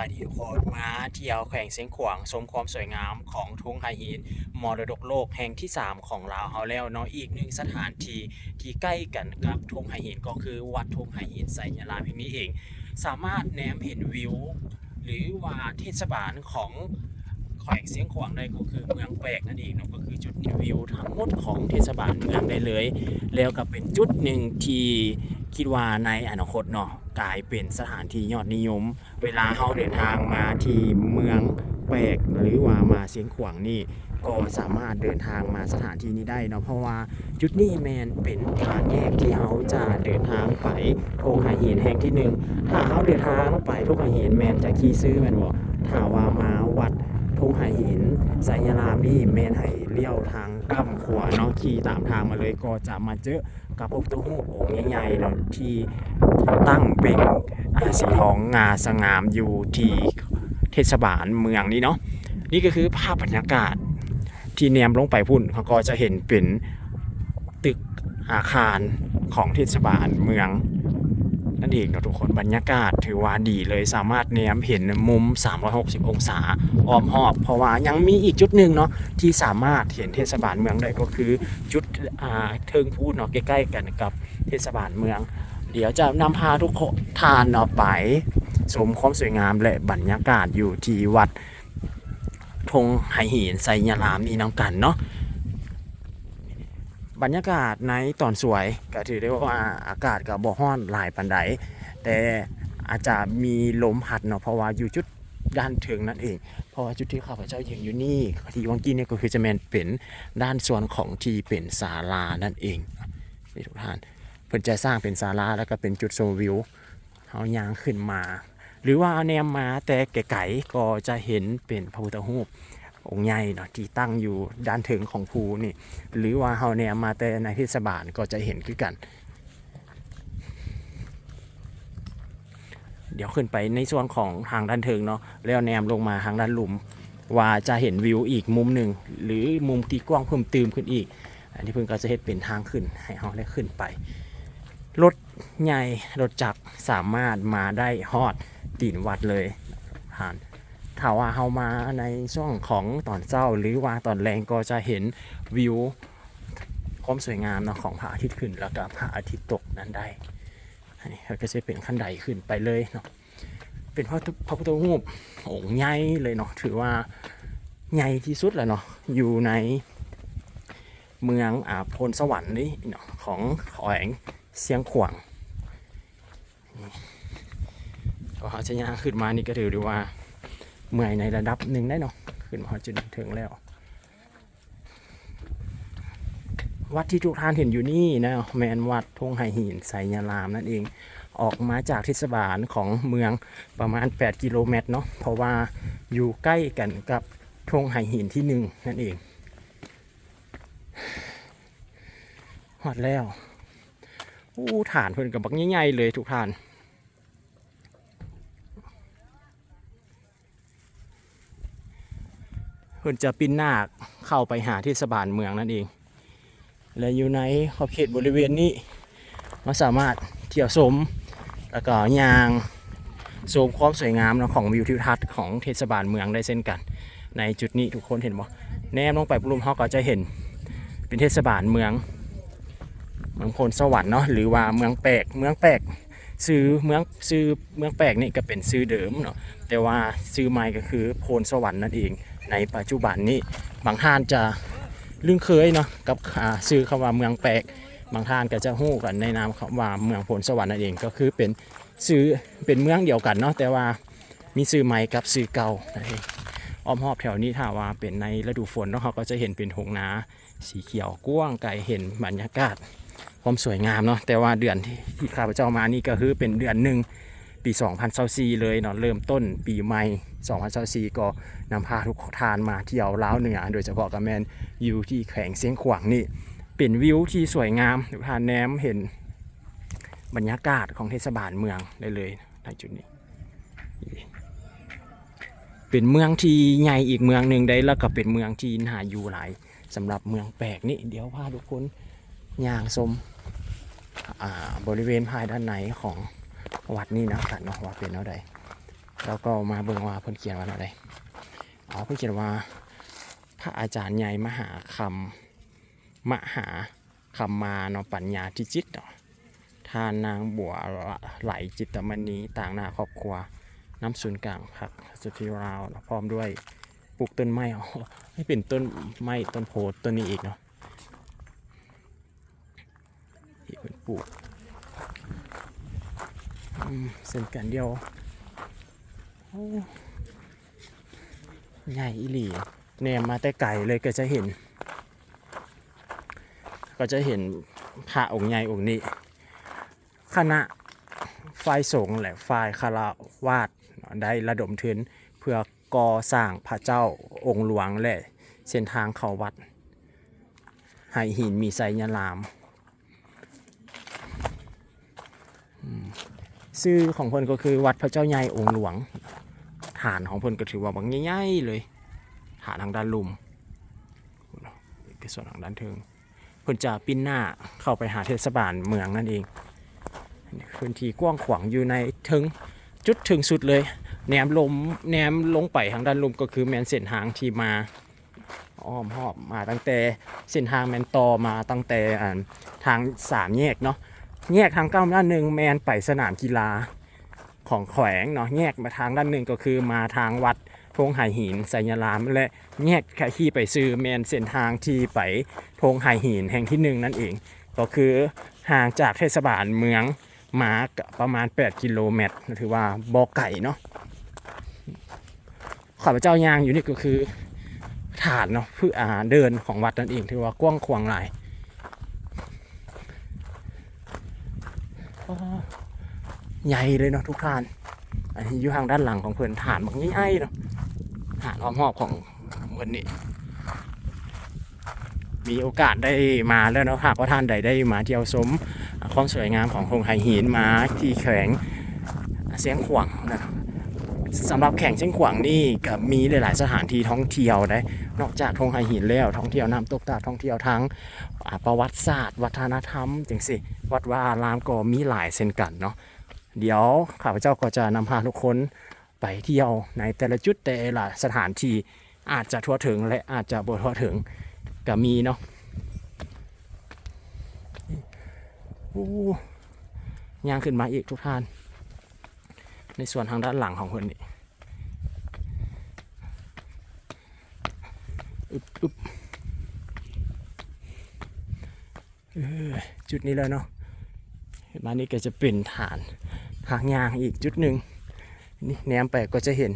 ายดีทุกคนมาเที่ยวแข่งเสียงขวางชมความสวยงามของทุ่งไฮหินมรดกโลกแห่งที่ 3 ของลาวเฮาแล้วเนาะอีกหนึ่งสถานที่ที่ใกล้กันกับทุ่งไฮหินก็คือวัดทุ่งไฮหินไสยรามแห่งนี้เอง สามารถแนมเห็นวิว หรือว่าเทศบาลของแขวงเสียงขวางได้ก็คือเมืองแปลกนั่นเองเนาะก็คือจุดวิวทั้งหมดของเทศบาลเมืองได้เลย แล้วก็เป็นจุดหนึ่งที่ คิดว่าในอนาคตเนาะกลายเป็นสถานที่ยอดนิยม เวลาเราเดินทางมาที่เมืองแปลกหรือว่ามาเสียงขวางนี่ก็สามารถเดินทางมาสถานที่นี้ได้เนาะเพราะว่าจุดนี้แมนเป็นทางแยกที่เราจะเดินทางไปโทงหาหินแห่งที่หนึ่งถ้าเราเดินทางไปทงหาหินแมนจะขี่ซื้อแมนบอกถ้าว่ามาวัด ทงหาหินไสยรามนี่แมนให้เลี้ยวทางกำขวาเนาะขี่ตามทางมาเลยก็จะมาเจอกับพระพุทธรูองค์ใหญ่ๆเนาะที่ตั้งเป็นอ่าสีทองงาสงามอยู่ที่เทศบาลเมืองนี้เนาะนี่ก็คือภาพบรรยากาศที่แนมลงไปพุ่นเขาก็จะเห็นเป็นตึกอาคารของเทศบาลเมือง นั่นเองเนาะทุกคนบรรยากาศถือว่าดีเลยสามารถแนมเห็นมุม 360 องศาอ้อมหอบ เพราะว่ายังมีอีกจุดหนึ่งเนาะที่สามารถเห็นเทศบาลเมืองได้ก็คือจุดอ่าเทิงพูดเนาะใกล้ๆกันกับเทศบาลเมือง เดี๋ยวจะนำพาทุกคนทานออกไปชมความสวยงามและบรรยากาศอยู่ที่วัดธงไหหินไซยารามนี่น้ำกันเนาะ บรรยากาศในตอนสวยก็ถือได้ว่าอากาศก็บ่ฮ้อนหลายปันไดแต่อาจจะมีลมพัดเนาะเพราะว่าอยู่จุดด้านถึงนั่นเอง เพราะว่าจุดที่ข้าพเจ้ายืนอยู่นี่ที่วังกี้เนี่ยก็คือจะแมนเป็นด้านส่วนของที่เป็นศาลานั่นเองนี่ทุกท่านเพิ่นจะสร้างเป็นศาลาแล้วก็เป็นจุดชมวิวเอายางขึ้นมา หรือว่าเอาแนมมาแต่ไกลๆก็จะเห็นเป็นพระพุทธรูป องค์ใหญ่เนาะที่ตั้งอยู่ด้านถึงของภูนี่ หรือว่าเฮาแนมมาแต่ในเทศบาลก็จะเห็นคือกัน เดี๋ยวขึ้นไปในส่วนของทางด้านเทิงเนาะแล้วแนมลงมาทางด้านหลุม ว่าจะเห็นวิวอีกมุมหนึ่งหรือมุมที่กว้างเพิ่มเติมขึ้นอีก อันนี้เพิ่งก็จะเฮ็ดเป็นทางขึ้นให้เฮาได้ขึ้นไปรถใหญ่รถจักรสามารถมาได้ฮอดตีนวัดเลยผ่าน ถ้าว่าเฮามาในช่วงของตอนเช้า หรือว่าตอนแรงก็จะเห็นวิวความสวยงามเนาะของพระอาทิตย์ขึ้นแล้วก็พระอาทิตย์ตกนั้นได้อันนี้ก็จะเป็นขั้นใดขึ้นไปเลยเนาะเป็นพระพระพุทธรูปองค์ใหญ่เลยเนาะถือว่าใหญ่ที่สุดแล้วเนาะอยู่ในเมืองอาพลสวรรค์นี่เนาะของแขวงเสียงขวางก็เขาจะย่างขึ้นมานี่ก็ถือได้ว่า เมื่อยในระดับหนึ่งได้เนาะขึ้นมาจนถึงแล้ว วัดที่ทุกท่านเห็นอยู่นี่นะแมนวัดทงไหหินไสยารามนั่นเองออกมาจากเทศบาลของเมืองประมาณ 8 กิโลเมตรเนาะเพราะว่าอยู่ใกล้กันกับทงไหหินที่หนึ่งนั่นเองหอดแล้วอู้ฐานเพิ่อนกับบักใหญ่ๆเลยทุกฐาน เพิ่นจะปินน้าเข้าไปหาเทศบาลเมืองนั่นเอง และอยู่ในขอบเขตบริเวณนี้เราสามารถเที่ยวชมแล้วก็ยางชมความสวยงามของวิวทิวทัศน์ของเทศบาลเมืองได้เช่นกัน ในจุดนี้ทุกคนเห็นบ่แนมลงไปปรุมเขาก็จะเห็นเป็นเทศบาลเมืองเมืองพลสวรรค์เนาะหรือว่าเมืองแปลกเมืองแปลกซื้อเมืองซื้อเมืองแปลกนี่ก็เป็นซื้อเดิมเนาะแต่ว่าซื้อใหม่ก็คือโพนสวรรค์นั่นเอง ในปัจจุบันนี้บางท่านจะลืมเคยเนาะกับซื้อคำว่าเมืองแปลกบางท่านก็จะฮู้กันในนามคำว่าเมืองพลสวรรค์นั่นเองก็คือเป็นซื้อเป็นเมืองเดียวกันเนาะแต่ว่ามีซื้อใหม่กับซื้อเก่านั่นเองอ้อมรอบแถวนี้ถ้าว่าเป็นในฤดูฝนเนาะเขาก็จะเห็นเป็นหงนาสีเขียวกว้างไกลเห็นบรรยากาศความสวยงามเนาะแต่ว่าเดือนที่ที่ข้าพเจ้ามานี่ก็คือเป็นเดือนหนึ่ง ปี 2024เลยเนาะเริ่มต้นปีใหม่ 2024ก็นำพาทุกทานมาเที่ยวล้าวเหนือ โดยเฉพาะกับแมนอยู่ที่แขวงเสียงขวางนี่เป็นวิวที่สวยงามทุกทานแนมเห็นบรรยากาศของเทศบาลเมืองได้เลยในจุดนี้ เป็นเมืองที่ใหญ่อีกเมืองหนึ่งได้แล้วก็เป็นเมืองที่น่าอยู่หลายสำหรับเมืองแปลกนี่เดี๋ยวพาทุกคนย่างชมอ่าบริเวณภายด้านในของ วัดนี่นะกันเนาะว่าเป็นเอาใดแล้วก็มาเบิ่งว่าเพิ่นเขียนว่าอะไรอ๋อเพิ่นเขียนว่า พระอาจารย์ใหญ่มหาคำมหาคำมาเนาะปัญญาทิจิตเนาะทานนางบัวไหลจิตมณีต่างหน้าครอบครัวน้ำศูนย์กลางผักสุธิราวนะพร้อมด้วยปลูกต้นไม้อ๋อให้เป็นต้นไม้ต้นโพต้นนี้อีกเนาะที่เป็นปลูก เส้นกันเดียวใหญ่อีหลีแนมมาแต่ไก่เลยก็จะเห็น ก็จะเห็นพระองค์ใหญ่องค์นี้ คณะฝ่ายสงฆ์และฝ่ายคารวาสได้ระดมทุนเพื่อก่อสร้างพระเจ้าองค์หลวงและเส้นทางเข้าวัดให้หินมีไซยาลาม อืมชื่อของเพิ่นก็คือวัดพระเจ้าใหญ่องค์หลวง ฐานของเพิ่นก็ถือว่าบางใหญ่ๆเลย ฐานทางด้านลุมคือส่วนทางด้านเทิงเพิ่นจะปิ้นหน้าเข้าไปหาเทศบาลเมืองนั่นเองพื้นที่กว้างขวางอยู่ในถึงจุดถึงสุดเลยแนมลมแนมลงไปทางด้านลุมก็คือแมนเส้นทางที่มาอ้อมหอบมาตั้งแต่เส้นทางแมนตอมาตั้งแต่ทางสามแยกเนาะ แยกทางเก้าด้านหนึ่งแมนไปสนามกีฬาของแขวงเนาะแยกมาทางด้านหนึ่งก็คือมาทางวัดทงไหหินไสยราม และแยกแค่ขี่ไปซื้อแมนเส้นทางที่ไปธงไหหินแห่งที่หนึ่งนั่นเอง ก็คือห่างจากเทศบาลเมืองมาประมาณ 8 กิโลเมตรถือว่าบอไก่เนาะข้าพเจ้ายางอยู่นี่ก็คือฐานเนาะเพื่ออาเดินของวัดนั่นเองถือว่ากว้างขวางหลายอ้อ ใหญ่เลยเนาะทุกท่าน อันนี้อยู่ทางด้านหลังของเพื่อนฐานบางใหญ่ๆเนาะฐานอ้อมหอบของวันนี้มีโอกาสได้มาแล้วเนาะหากว่าท่านใดได้มาเที่ยวชมความสวยงามของโคงไฮหินมาที่แขวงเสียงขวางนะสำหรับแข่งเชียงขวางนี่ก็มีหลาย ๆ สถานที่ท่องเที่ยวได้ นอกจากโครงไฮหินแล้วท่องเที่ยวน้ำตกตาท่องเที่ยวทั้งประวัติศาสตร์ วัฒนธรรมจังสิวัดวาอารามก็มีหลายเช่นกันเนาะ เดี๋ยวข้าพเจ้าก็จะนำพาทุกคนไปเที่ยวในแต่ละจุดแต่ละสถานที่อาจจะทั่วถึงและอาจจะบ่ทั่วถึงก็มีเนาะโอ้ย่างขึ้นมาอีกทุกท่าน ในส่วนทางด้านหลังของเพื่อนนี่อึบอึบจุดนี้เลยเนาะเห็นมานี่ก็จะเป็นฐาน ทางยางอีกจุดหนึ่งนี่แนมไปก็จะเห็น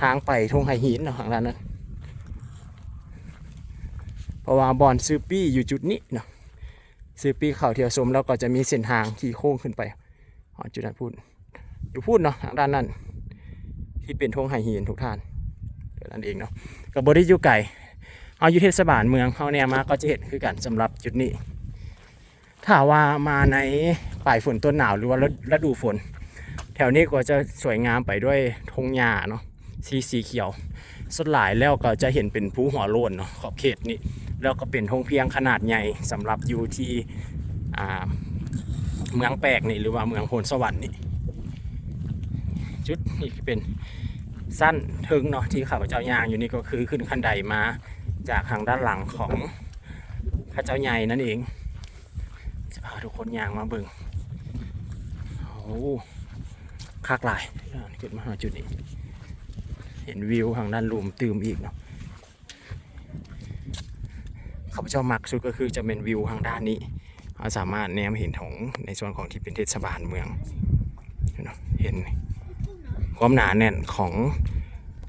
ทางไปทงไหหินเนาะทางด้านนั้นเพราะว่าบอนซื้อปี้อยู่จุดนี้เนาะซื้อปี้เข่าเทียวสมแล้วก็จะมีเส้นทางที่โค้งขึ้นไปอ๋อจุดนั้นพูดอยู่พูดเนาะทางด้านนั้นที่เป็นทงไหหินทุกท่านเดี๋ยวนั่นเองเนาะกับบริยูไก่เอาอยู่เทศบาลเมืองเขาเนี่ยมาก็จะเห็นคือกันสำหรับจุดนี้ ถ้าว่ามาในปลายฝนต้นหนาวหรือว่าฤดูฝน แถวนี้ก็จะสวยงามไปด้วยทงหญ้าเนาะสีสีเขียวสุดหลายแล้วก็จะเห็นเป็นภูหัวโลนเนาะขอบเขตนี่แล้วก็เป็นธงเพียงขนาดใหญ่สำหรับอยู่ที่เมืองแปลกนี่หรือว่าเมืองโพนสวรรค์นี่จุดนี่เป็นสั้นถึงเนาะที่ข้าพเจ้ายางอยู่นี่ก็คือขึ้นคันไดมาจากทางด้านหลังของพระเจ้าใหญ่นั่นเอง จะพาทุกคนยางมาเบิ่งโอ้คักหลายขึ้นมาหาจุดนี้ เห็นวิวทางด้านลุมตืมอีกเนาะข้าพเจ้ามักสุดก็คือจะเป็นวิวทางด้านนี้เราสามารถแนมเห็นของในส่วนของที่เป็นเทศบาลเมืองเห็นความหนาแน่นของ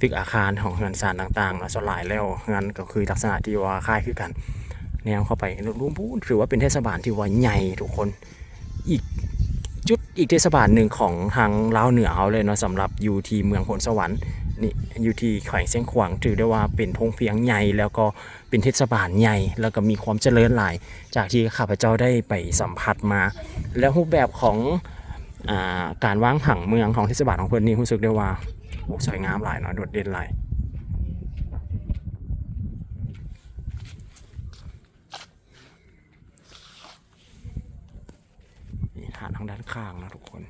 ตึกอาคารของเฮือนซานต่างๆนาะสลายแล้วงานก็คือลักษณะที่ว่าคล้ายคือกัน แนวเข้าไปรูมพูนถือว่าเป็นเทศบาลที่ว่าใหญ่ทุกคน อีกจุดอีกเทศบาลหนึ่งของทางลาวเหนือเขาเลยเนาะสำหรับอยู่ที่เมืองพลสวรรค์นี่อยู่ที่แขวงเสียงขวางถือได้ว่าเป็นพงเพียงใหญ่แล้วก็เป็นเทศบาลใหญ่แล้วก็มีความเจริญหลาย จากที่ข้าพเจ้าได้ไปสัมผัสมา แล้วรูปแบบของอาการวางผังเมืองของเทศบาลของเพื่อนนี่รู้สึกได้ว่าสวยงามหลายเนาะโดดเด่นหลายาทางด้านข้างนะทุกคน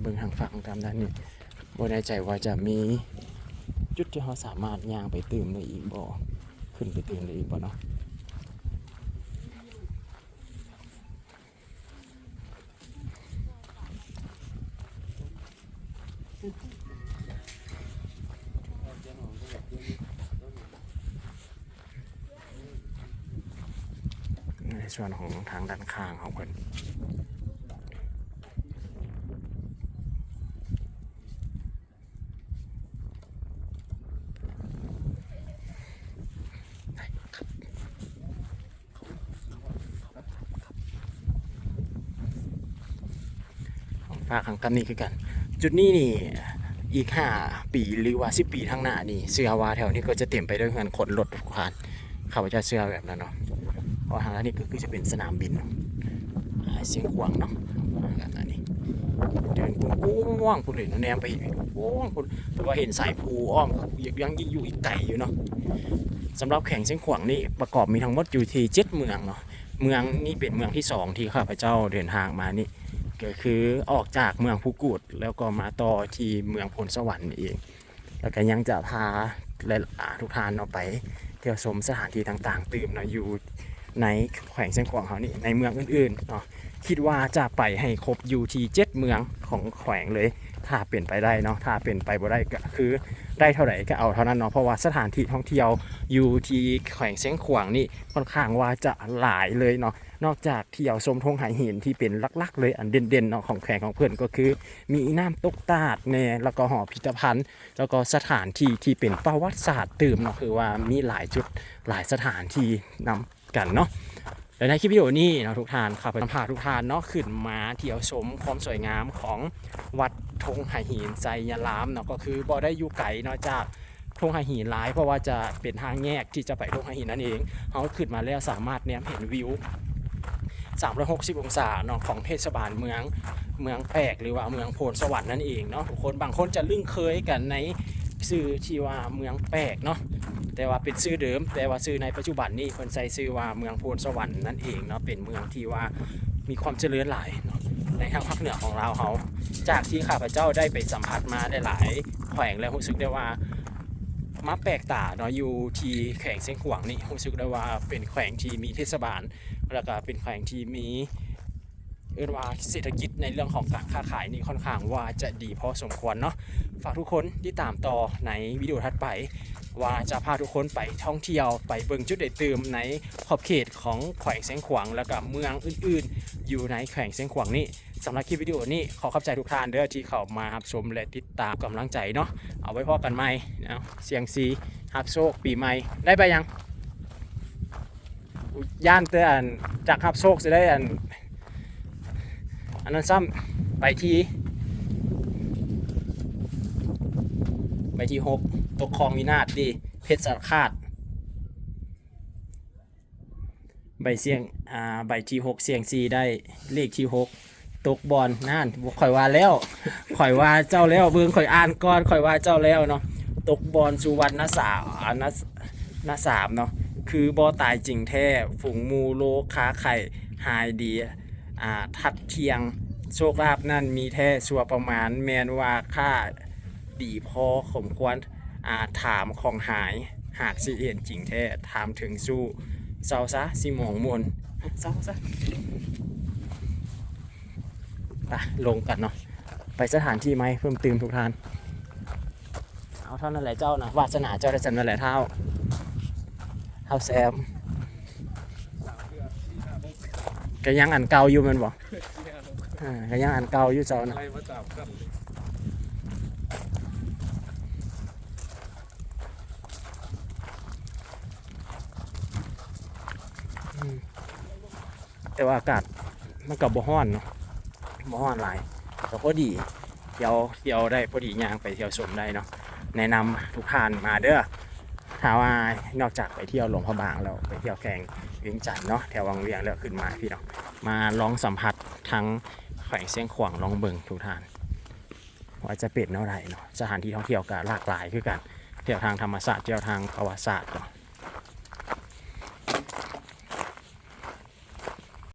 เบิ่งทางฝั่งตามด้านนี้บ่แนใจว่าจะมีจุดที่เขาสามารถย่างไปตื่มได้อีกบ่ ขึ้นไปตื่มได้อีกบ่เนาะ ส่วนของทางด้านข้างของเพิ่นฝากขังกันนี่คือกัน จุดนี้นี่อีก 5 ปีหรือว่า 10 ปีข้างหน้านี่เสื้อว่าแถวนี้ก็จะเต็มไปด้วยเงินขนรถทุกคันเขาจะเสื้อแบบนั้นเนาะ เพราะทางด้านนี้ก็คือจะเป็นสนามบินเสียงขวางเนาะอันนี่เดินกุ้งว่างคุณเลยแนมไปกุ้งคุณแต่ว่าเห็นสายภูอ้อมยังยังอยู่อีกไกลอยู่เนาะสำหรับแข่งเสียงขวางนี่ประกอบมีทั้งหมดอยู่ที่เจ็ดเมืองเนาะเมืองนี่เป็นเมืองที่สองที่ข้าพเจ้าเดินทางมานี่ก็คือออกจากเมืองภูกูดแล้วก็มาต่อที่เมืองพลสวรรค์นี่เอง แล้วก็ยังจะพาและทุกท่านเอาไปเที่ยวชมสถานที่ต่างๆ ตื่มเนาะอยู่ ในแขวงเชียงขวางเขานี่ในเมืองอื่นๆเนาะคิดว่าจะไปให้ครบอยู่ที่เจ็ดเมืองของแขวงเลย ถ้าเป็นไปได้เนาะถ้าเป็นไปบ่ได้ก็คือได้เท่าไหร่ก็เอาเท่านั้นเนาะเพราะว่าสถานที่ท่องเที่ยวอยู่ที่แขวงเชียงขวางนี่ค่อนข้างว่าจะหลายเลยเนาะนอกจากเที่ยวชมทงไหหินที่เป็นลักๆ เลยอันเด่นๆเนาะของแขวงของเพื่อนก็คือ มีน้ำตกตาดแน่แล้วก็หอพิพิธภัณฑ์ แล้วก็สถานที่ที่เป็นประวัติศาสตร์ตื่มเนาะคือว่ามีหลายจุดหลายสถานที่นำ กันเนาะและในคลิปวิดีโอนี้นะทุกท่านครับผมพาทุกท่านเนาะขึ้นมาเที่ยวชมความสวยงามของวัดทงไหหินไซยารามเนาะก็คือบ่ได้อยู่ไกลเนาะจากทงไหหินหลายเพราะว่าจะเป็นทางแยกที่จะไปทงไหหินนั่นเองเขาขึ้นมาแล้วสามารถเนี่ยเห็นวิว 360 องศาเนาะของเทศบาลเมืองเมืองแปลกหรือว่าเมืองโพนสวรรค์นั่นเองเนาะทุกคนบางคนจะลึ่งเคยกันใน ชื่อที่ว่าเมืองแปลกเนาะแต่ว่าเป็นชื่อเดิม แต่ว่าชื่อในปัจจุบันนี่คนใส่ชื่อว่าเมืองโพนสวรรค์นั่นเองเนาะเป็นเมืองที่ว่ามีความเจริญหลายเนาะในทางภาคเหนือของเราเขาจากที่ข้าพเจ้าได้ไปสัมผัสมาได้หลายแขวงแล้วรู้สึกได้ว่ามาแปลกตาเนาะอยู่ที่แขวงเส้นขวางนี่รู้สึกได้ว่าเป็นแขวงที่มีเทศบาล แล้วก็เป็นแขวงที่มี เรียกว่าเศรษฐกิจในเรื่องของการค้าขายนี่ค่อนข้างว่าจะดีพอสมควรเนาะฝากทุกคนที่ตามต่อในวิดีโอถัดไป ว่าจะพาทุกคนไปท่องเที่ยวไปเบิ่งจุดเด็ดตื่มในขอบเขตของแขวงเสียงขวางแล้วก็เมืองอื่นๆ อยู่ในแขวงเสียงขวางนี่สำหรับคลิปวิดีโอนี้ขอขอบใจทุกท่านเด้อที่เข้ามารับชมและติดตามกำลังใจเนาะเอาไว้พอกันใหม่เนาะเสียงซีฮับโชคปีใหม่ได้ไปยังย่านเตือนจากขับโชคจะได้อัน อันนั้นซ้ำไปที่ ไปที่หกตกคลองวินาศดีเพชรสารคาด ใบเสียงอ่าใบที่หกเสียงซีได้เลขที่หกตกบอลนั่นข่อยว่าแล้วข่อยว่าเจ้าแล้วเบิ่งข่อยอ่านก่อนข่อยว่าเจ้าแล้วเนาะตกบอลสุวรรณสาวอ่านัสนาสามเนาะคือบอตายจริงแท้ฝูงมูโลค้าไข่หายดี อ่าทัดเทียงโชคลาภนั่นมีแท้ชัวร์ประมาณ แมนว่าค่าดีพอสมควรอ่าถามของหายหากสิเห็นจริงแท้ถามถึงสู้เศร้าซะสิหมองมนเศร้าซะไปลงกันเนาะไปสถานที่ไหมเพิ่มเติมทุกท่าน เอาเท่านั้นแหละเจ้านะวาสนาเจ้าได้จำนั่นแหละเท่าเฮาแซม ก็ยังอันเก่าอยู่แมันบ่อ่าก็ยังอันเก่าอยู่เจ้านะอะไรมาจับกันแต่ว่าอากาศมันกับบ่ฮ้อนเนาะบ่ฮ้อนหลายก็พอดีเที่ยวเที่ยวได้พอดีย่างไปเที่ยวชมได้เนาะแนะนำทุกท่านมาเด้อถ้าว่านอกจากไปเที่ยวหลวงพระบางแล้วไปเที่ยวแข่ง วียงจันทน์เนาะแถววังเวียงแล้วขึ้นมาพี่เนาะมาลองสัมผัสทั้งแขวงเสียงขวางลองเบิงทุกท่านว่าจะเป็นเท่าไหร่เนาะสถานที่ท่องเที่ยวก็หลากหลายคือกันเที่ยวทางธรรมศาสตร์เที่ยวทางประวัติศาสตร์เนาะ